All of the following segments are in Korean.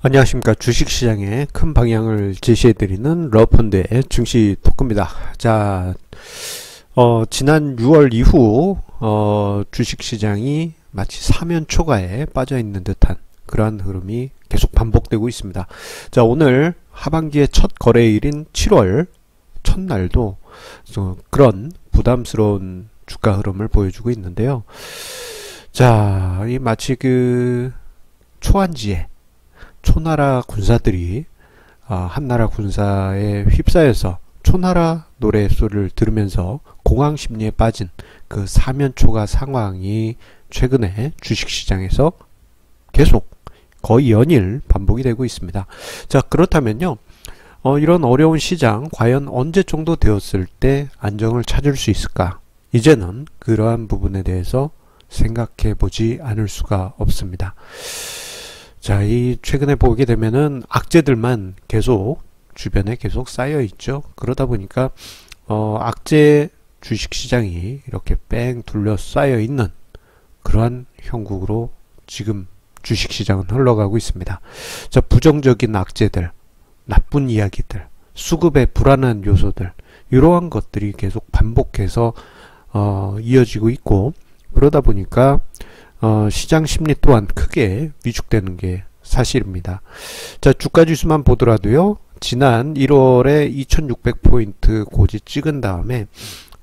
안녕하십니까. 주식시장의 큰 방향을 제시해드리는 러펀드의 증시 토크입니다. 자 어, 지난 6월 이후 어, 주식시장이 마치 사면 초가에 빠져있는 듯한 그러한 흐름이 계속 반복되고 있습니다. 자 오늘 하반기의 첫 거래일인 7월 첫날도 그런 부담스러운 주가 흐름을 보여주고 있는데요. 자이 마치 그 초안지에 초나라 군사들이 어, 한나라 군사에 휩싸여서 초나라 노래소리를 들으면서 공황 심리에 빠진 그 사면초가 상황이 최근에 주식시장에서 계속 거의 연일 반복이 되고 있습니다. 자 그렇다면요. 어, 이런 어려운 시장 과연 언제 정도 되었을 때 안정을 찾을 수 있을까? 이제는 그러한 부분에 대해서 생각해 보지 않을 수가 없습니다. 자, 이 최근에 보게 되면은 악재들만 계속 주변에 계속 쌓여 있죠. 그러다 보니까 어, 악재 주식 시장이 이렇게 뺑 둘러싸여 있는 그러한 형국으로 지금 주식 시장은 흘러가고 있습니다. 자, 부정적인 악재들, 나쁜 이야기들, 수급의 불안한 요소들, 이러한 것들이 계속 반복해서 어, 이어지고 있고 그러다 보니까 어, 시장 심리 또한 크게 위축되는 게 사실입니다. 자, 주가 지수만 보더라도요. 지난 1월에 2600포인트 고지 찍은 다음에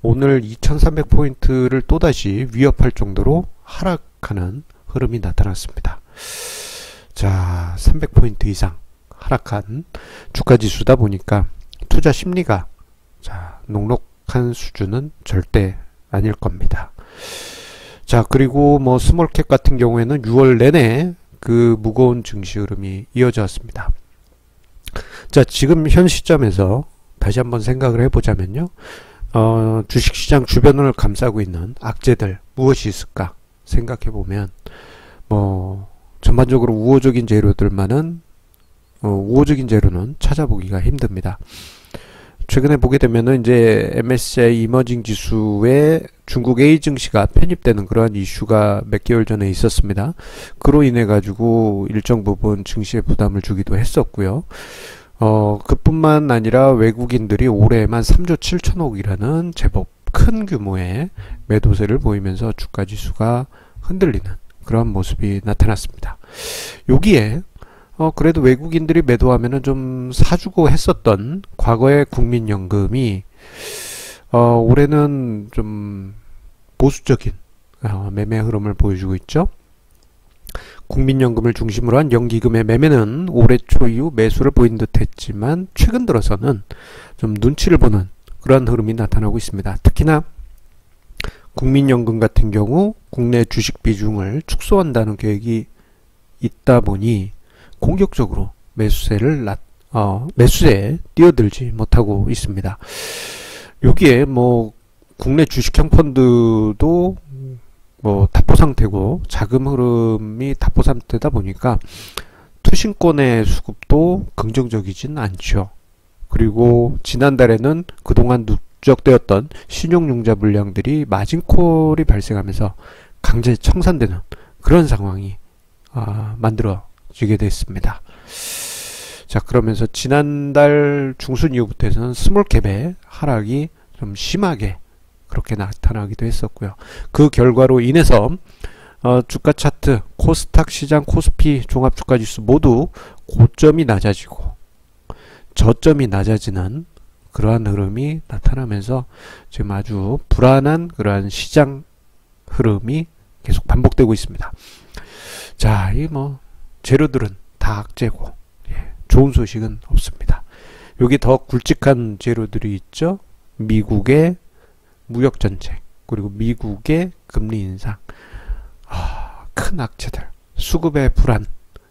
오늘 2300포인트를 또다시 위협할 정도로 하락하는 흐름이 나타났습니다. 자, 300포인트 이상 하락한 주가 지수다 보니까 투자 심리가 자, 녹록한 수준은 절대 아닐 겁니다. 자 그리고 뭐 스몰캡 같은 경우에는 6월 내내 그 무거운 증시 흐름이 이어져 왔습니다. 자 지금 현 시점에서 다시 한번 생각을 해보자면요. 어, 주식시장 주변을 감싸고 있는 악재들 무엇이 있을까 생각해보면 뭐 전반적으로 우호적인 재료들만은 어, 우호적인 재료는 찾아보기가 힘듭니다. 최근에 보게 되면은 이제 MSCI 이머징 지수에 중국 A 증시가 편입되는 그러한 이슈가 몇 개월 전에 있었습니다. 그로 인해 가지고 일정 부분 증시에 부담을 주기도 했었고요. 어, 그뿐만 아니라 외국인들이 올해만 3조 7천억이라는 제법 큰 규모의 매도세를 보이면서 주가 지수가 흔들리는 그런 모습이 나타났습니다. 여기에 어, 그래도 외국인들이 매도하면은 좀 사주고 했었던 과거의 국민연금이 어, 올해는 좀 보수적인 어, 매매 흐름을 보여주고 있죠. 국민연금을 중심으로 한 연기금의 매매는 올해 초 이후 매수를 보인 듯 했지만 최근 들어서는 좀 눈치를 보는 그러한 흐름이 나타나고 있습니다. 특히나 국민연금 같은 경우 국내 주식 비중을 축소한다는 계획이 있다 보니 공격적으로 매수세를 낮, 어, 매수세에 뛰어들지 못하고 있습니다. 여기에 뭐 국내 주식형 펀드도 뭐 답보 상태고 자금 흐름이 답보 상태다 보니까 투신권의 수급도 긍정적이진 않죠. 그리고 지난달에는 그동안 누적되었던 신용융자 물량들이 마진콜이 발생하면서 강제 청산되는 그런 상황이 아, 만들어 지게 됐습니다. 자 그러면서 지난달 중순 이후부터 해서는 스몰캡의 하락이 좀 심하게 그렇게 나타나기도 했었고요. 그 결과로 인해서 어, 주가 차트, 코스닥 시장, 코스피 종합주가지수 모두 고점이 낮아지고 저점이 낮아지는 그러한 흐름이 나타나면서 지금 아주 불안한 그러한 시장 흐름이 계속 반복되고 있습니다. 자, 이 뭐 재료들은 다 악재고 예, 좋은 소식은 없습니다. 여기 더 굵직한 재료들이 있죠. 미국의 무역 전쟁 그리고 미국의 금리 인상 아, 큰 악재들 수급의 불안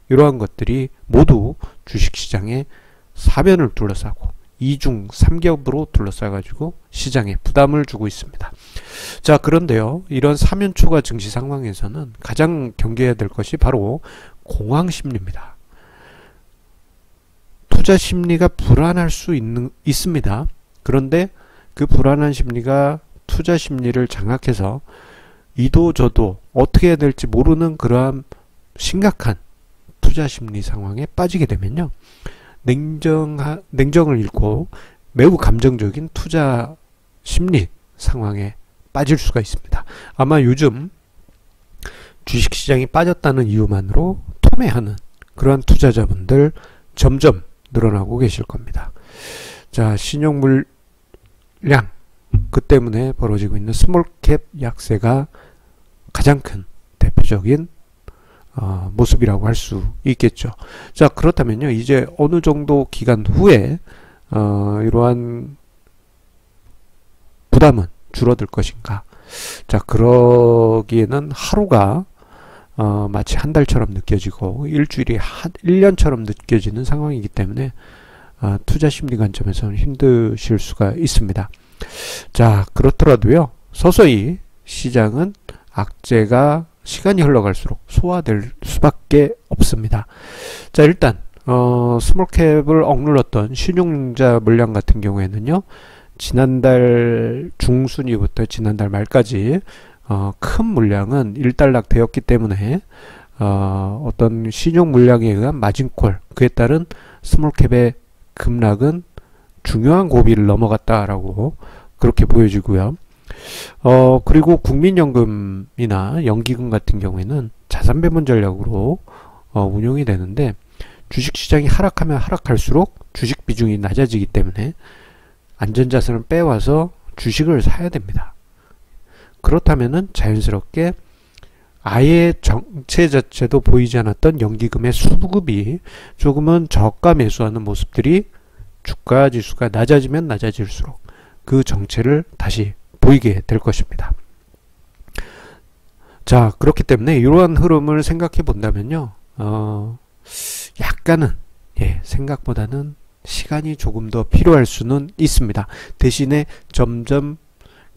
이러한 것들이 모두 주식시장의 사변을 둘러싸고 이중 삼겹으로 둘러싸 가지고 시장에 부담을 주고 있습니다. 자 그런데요 이런 사면초가 증시 상황에서는 가장 경계해야 될 것이 바로 공황 심리입니다. 투자 심리가 불안할 수 있는, 있습니다. 그런데 그 불안한 심리가 투자 심리를 장악해서 이도 저도 어떻게 해야 될지 모르는 그러한 심각한 투자 심리 상황에 빠지게 되면요. 냉정 냉정을 잃고 매우 감정적인 투자 심리 상황에 빠질 수가 있습니다. 아마 요즘 주식시장이 빠졌다는 이유만으로 토매하는 그러한 투자자분들 점점 늘어나고 계실 겁니다. 자, 신용 물량 그 때문에 벌어지고 있는 스몰캡 약세가 가장 큰 대표적인 어, 모습이라고 할 수 있겠죠. 자, 그렇다면요. 이제 어느 정도 기간 후에 어, 이러한 부담은 줄어들 것인가? 자, 그러기에는 하루가 어, 마치 한 달처럼 느껴지고 일주일이 한 1년처럼 느껴지는 상황이기 때문에 어, 투자 심리 관점에서는 힘드실 수가 있습니다. 자, 그렇더라도요. 서서히 시장은 악재가 시간이 흘러갈수록 소화될 수밖에 없습니다. 자, 일단 어, 스몰캡을 억눌렀던 신용자 물량 같은 경우에는요. 지난달 중순위부터 지난달 말까지 어, 큰 물량은 일단락 되었기 때문에 어, 어떤 신용 물량에 의한 마진콜 그에 따른 스몰캡의 급락은 중요한 고비를 넘어갔다라고 그렇게 보여지고요. 어, 그리고 국민연금이나 연기금 같은 경우에는 자산 배분 전략으로 어, 운용이 되는데 주식시장이 하락하면 하락할수록 주식 비중이 낮아지기 때문에 안전자산을 빼와서 주식을 사야 됩니다. 그렇다면은 자연스럽게 아예 정체 자체도 보이지 않았던 연기금의 수급이 조금은 저가 매수하는 모습들이 주가 지수가 낮아지면 낮아질수록 그 정체를 다시 보이게 될 것입니다. 자, 그렇기 때문에 이러한 흐름을 생각해 본다면요, 어, 약간은, 예, 생각보다는 시간이 조금 더 필요할 수는 있습니다. 대신에 점점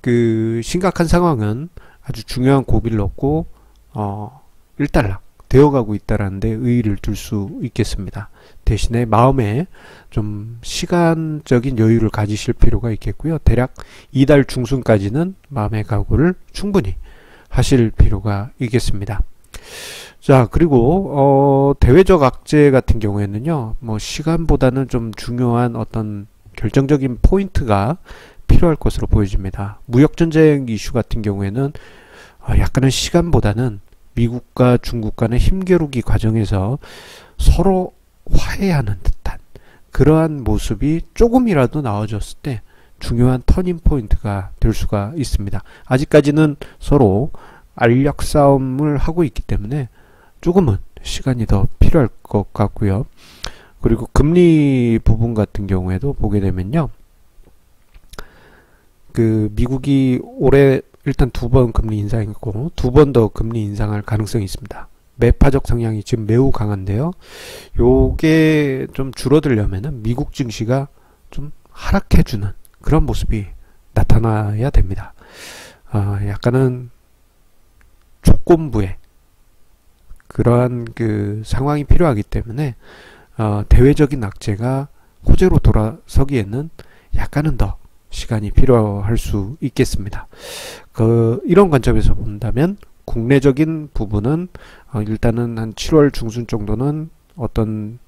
그 심각한 상황은 아주 중요한 고비를 얻고 어, 일단락 되어가고 있다라는 데 의의를 둘 수 있겠습니다. 대신에 마음에 좀 시간적인 여유를 가지실 필요가 있겠고요. 대략 이달 중순까지는 마음의 각오를 충분히 하실 필요가 있겠습니다. 자, 그리고, 어, 대외적 악재 같은 경우에는요, 뭐, 시간보다는 좀 중요한 어떤 결정적인 포인트가 필요할 것으로 보여집니다. 무역전쟁 이슈 같은 경우에는 어, 약간은 시간보다는 미국과 중국 간의 힘겨루기 과정에서 서로 화해하는 듯한 그러한 모습이 조금이라도 나와줬을 때 중요한 터닝 포인트가 될 수가 있습니다. 아직까지는 서로 알력 싸움을 하고 있기 때문에 조금은 시간이 더 필요할 것 같고요. 그리고 금리 부분 같은 경우에도 보게 되면요. 그 미국이 올해 일단 두 번 금리 인상했고 두 번 더 금리 인상할 가능성이 있습니다. 매파적 성향이 지금 매우 강한데요. 요게 좀 줄어들려면은 미국 증시가 좀 하락해주는 그런 모습이 나타나야 됩니다. 어, 약간은 조건부에 그러한 그 상황이 필요하기 때문에 어, 대외적인 악재가 호재로 돌아서기에는 약간은 더 시간이 필요할 수 있겠습니다. 그 이런 관점에서 본다면 국내적인 부분은 어, 일단은 한 7월 중순 정도는 어떤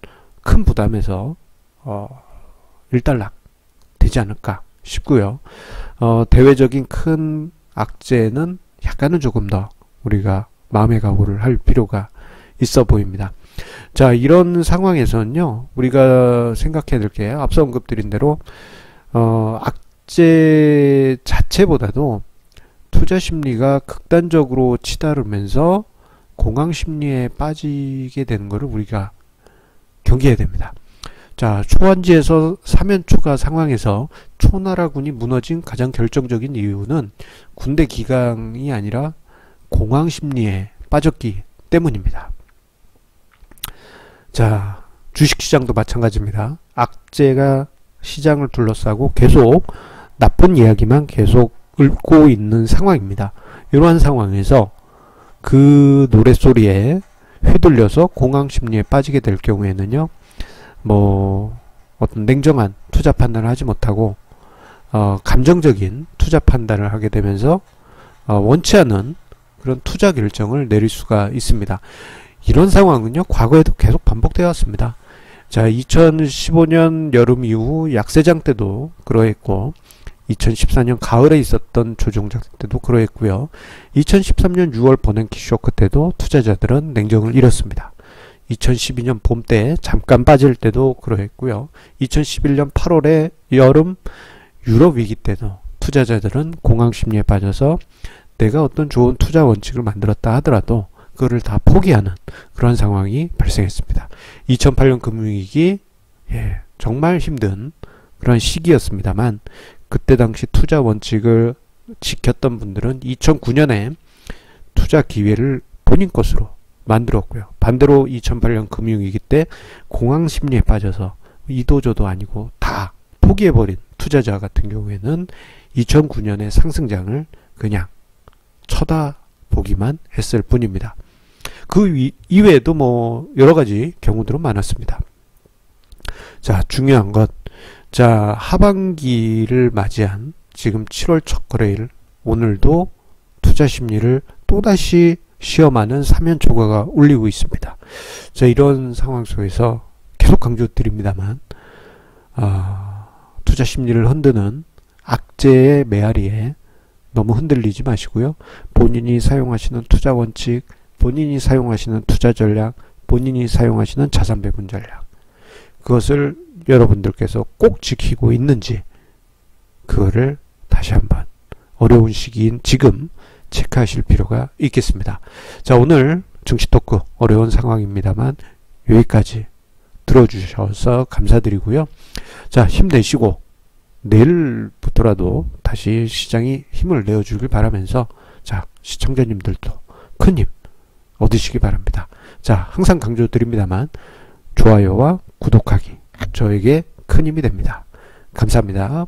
큰 부담에서 어, 일단락 되지 않을까 싶고요. 어, 대외적인 큰 악재는 약간은 조금 더 우리가 마음의 각오를 할 필요가 있어 보입니다. 자, 이런 상황에서는요, 우리가 생각해야 될 게 앞서 언급드린 대로, 어, 악, 악재 자체보다도 투자 심리가 극단적으로 치달으면서 공황 심리에 빠지게 되는 것을 우리가 경계해야 됩니다. 자, 초안지에서 사면 초가 상황에서 초나라군이 무너진 가장 결정적인 이유는 군대 기강이 아니라 공황 심리에 빠졌기 때문입니다. 자, 주식시장도 마찬가지입니다. 악재가 시장을 둘러싸고 계속 나쁜 이야기만 계속 읊고 있는 상황입니다. 이러한 상황에서 그 노랫소리에 휘둘려서 공황 심리에 빠지게 될 경우에는요, 뭐, 어떤 냉정한 투자 판단을 하지 못하고, 어, 감정적인 투자 판단을 하게 되면서, 어, 원치 않은 그런 투자 결정을 내릴 수가 있습니다. 이런 상황은요, 과거에도 계속 반복되어 왔습니다. 자, 2015년 여름 이후 약세장 때도 그러했고, 2014년 가을에 있었던 조종장 때도 그러했고요. 2013년 6월 버냉키 쇼크 때도 투자자들은 냉정을 잃었습니다. 2012년 봄 때 잠깐 빠질 때도 그러했고요. 2011년 8월에 여름 유럽 위기 때도 투자자들은 공황 심리에 빠져서 내가 어떤 좋은 투자 원칙을 만들었다 하더라도 그거를 다 포기하는 그런 상황이 발생했습니다. 2008년 금융위기 예, 정말 힘든 그런 시기였습니다만 그때 당시 투자 원칙을 지켰던 분들은 2009년에 투자 기회를 본인 것으로 만들었고요. 반대로 2008년 금융위기 때 공황 심리에 빠져서 이도저도 아니고 다 포기해버린 투자자 같은 경우에는 2009년의 상승장을 그냥 쳐다보기만 했을 뿐입니다. 그 이외에도 뭐 여러 가지 경우들은 많았습니다. 자, 중요한 것. 자, 하반기를 맞이한 지금 7월 첫 거래일 오늘도 투자 심리를 또다시 시험하는 사면초가가 울리고 있습니다. 자, 이런 상황 속에서 계속 강조드립니다만, 어, 투자 심리를 흔드는 악재의 메아리에 너무 흔들리지 마시고요. 본인이 사용하시는 투자 원칙, 본인이 사용하시는 투자 전략, 본인이 사용하시는 자산 배분 전략. 그것을 여러분들께서 꼭 지키고 있는지, 그거를 다시 한번 어려운 시기인 지금 체크하실 필요가 있겠습니다. 자, 오늘 증시 토크 어려운 상황입니다만 여기까지 들어주셔서 감사드리고요. 자, 힘내시고 내일부터라도 다시 시장이 힘을 내어주길 바라면서 자, 시청자님들도 큰 힘 얻으시기 바랍니다. 자, 항상 강조드립니다만 좋아요와 구독하기 저에게 큰 힘이 됩니다. 감사합니다.